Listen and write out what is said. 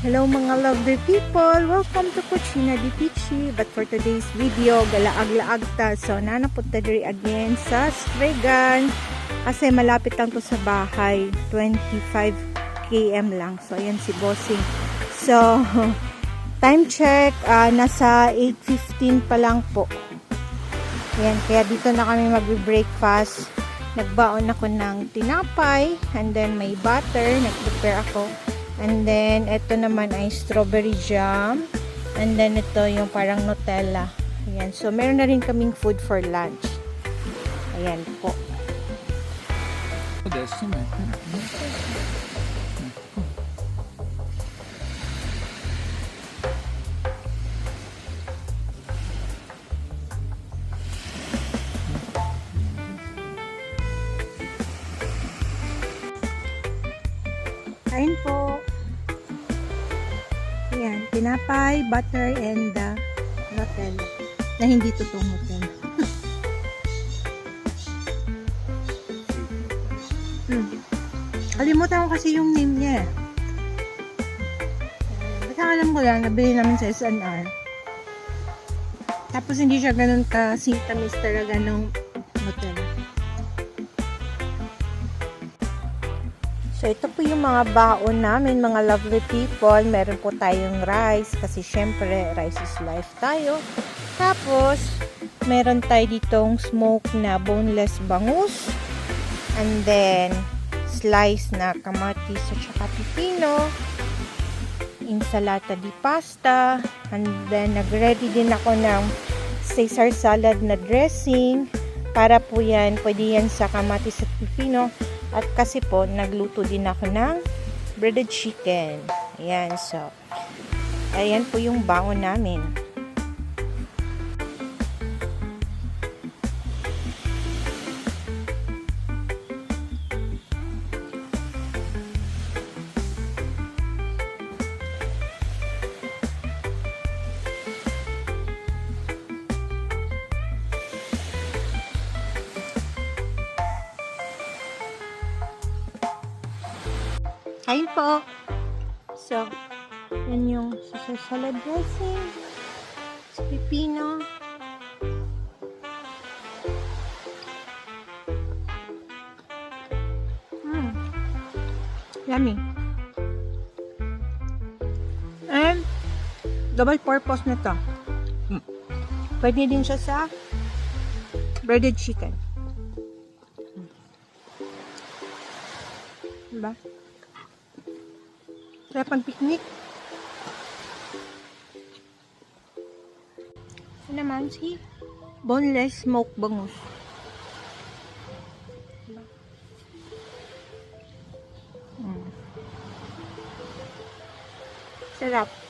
Hello mga lovely people! Welcome to Cucina di Pichi. But for today's video, galaag-laag ta. So, nanapunta diri again sa Strigan. Kasi malapit lang to sa bahay. 25 km lang. So, ayan si Bossing. So, time check, ah, nasa 8.15 pa lang po. Ayan, kaya dito na kami mag-breakfast. Nagbaon ako ng tinapay, and then may butter, nag-prepare ako. And then, ito naman ay strawberry jam. And then, ito yung parang Nutella. Ayan. So, meron na rin kaming food for lunch. Ayan po. Kain po. Ayan. Tinapay, butter, and uh, Nutella. Na hindi totoong Nutella. hmm. Kalimutan ko kasi yung name niya. eh. Basta alam ko lang, nabili namin sa SNR. Tapos hindi siya ganun ka-sintamis talaga ng Nutella. So, ito po yung mga baon namin, mga lovely people. Meron po tayong rice, kasi syempre, rice is life tayo. Tapos, meron tayo ditong smoke na boneless bangus. And then, slice na kamatis at saka pipino. Insalata di pasta. And then, nag-ready din ako ng Caesar salad na dressing. Para po yan, pwede yan sa kamatis at pipino. At kasi po, nagluto din ako ng breaded chicken. Ayan, so, ayan po yung baon namin. Kain po. So, yan yung Caesar salad dressing. Sa pipino. Mm. Yummy. And, double purpose na to. Mm. Pwede din siya sa breaded chicken. Diba? Kaya pang picnic. Ito naman si boneless smoked bangus. Mm. Sarap.